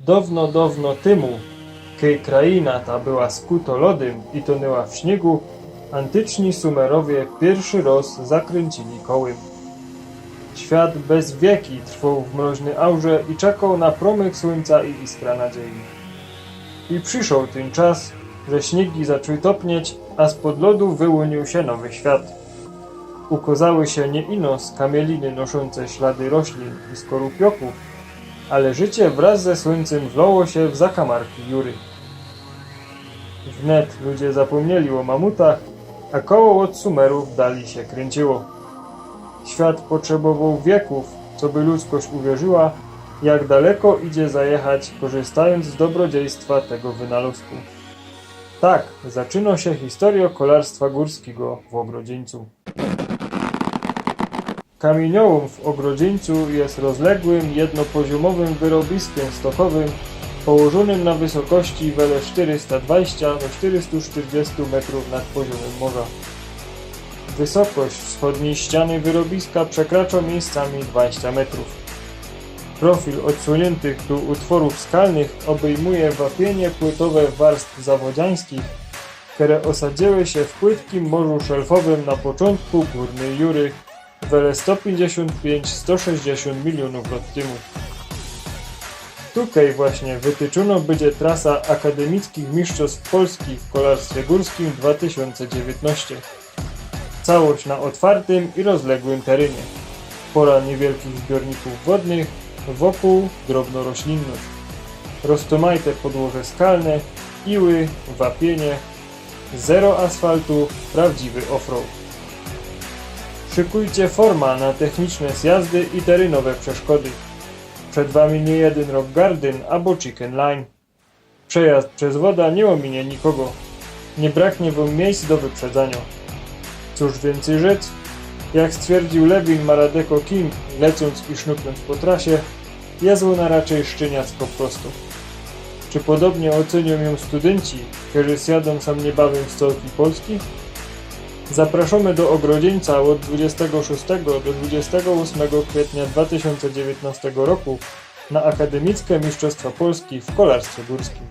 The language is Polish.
Dawno, dawno temu, kiedy kraina ta była skuto lodem i tonęła w śniegu, antyczni Sumerowie pierwszy raz zakręcili kołem. Świat bez wieki trwał w mroźnej aurze i czekał na promyk słońca i iskra nadziei. I przyszedł ten czas, że śniegi zaczęły topnieć, a spod lodu wyłonił się nowy świat. Ukazały się nie ino skamieliny noszące ślady roślin i skorupioków, ale życie wraz ze słońcem wlało się w zakamarki Jury. Wnet ludzie zapomnieli o mamutach, a koło od Sumerów dali się kręciło. Świat potrzebował wieków, co by ludzkość uwierzyła, jak daleko idzie zajechać, korzystając z dobrodziejstwa tego wynalazku. Tak, zaczyna się historia kolarstwa górskiego w Ogrodzieńcu. Kamieniołom w Ogrodzieńcu jest rozległym, jednopoziomowym wyrobiskiem stokowym położonym na wysokości wele 420 do 440 metrów nad poziomem morza. Wysokość wschodniej ściany wyrobiska przekracza miejscami 20 metrów. Profil odsuniętych tu utworów skalnych obejmuje wapienie płytowe warstw zawodziańskich, które osadziły się w płytkim morzu szelfowym na początku Górnej Jury, wele 155-160 milionów lat temu. Tutaj właśnie wytyczono będzie trasa Akademickich Mistrzostw Polski w kolarstwie górskim 2019. Całość na otwartym i rozległym terenie. Pora niewielkich zbiorników wodnych, wokół drobnoroślinność. Roztomajte podłoże skalne, iły, wapienie, zero asfaltu, prawdziwy offroad. Szykujcie forma na techniczne zjazdy i terenowe przeszkody. Przed wami nie jeden Rock Garden albo Chicken Line. Przejazd przez woda nie ominie nikogo. Nie braknie wam miejsc do wyprzedzania. Cóż więcej rzec? Jak stwierdził Lewin Maradeko King, lecąc i sznupnąc po trasie, jest ona raczej szczeniacko prosto. Czy podobnie ocenią ją studenci, którzy zjadą sam niebawem z całki Polski? Zapraszamy do Ogrodzieńca od 26 do 28 kwietnia 2019 roku na Akademickie Mistrzostwa Polski w Kolarstwie Górskim.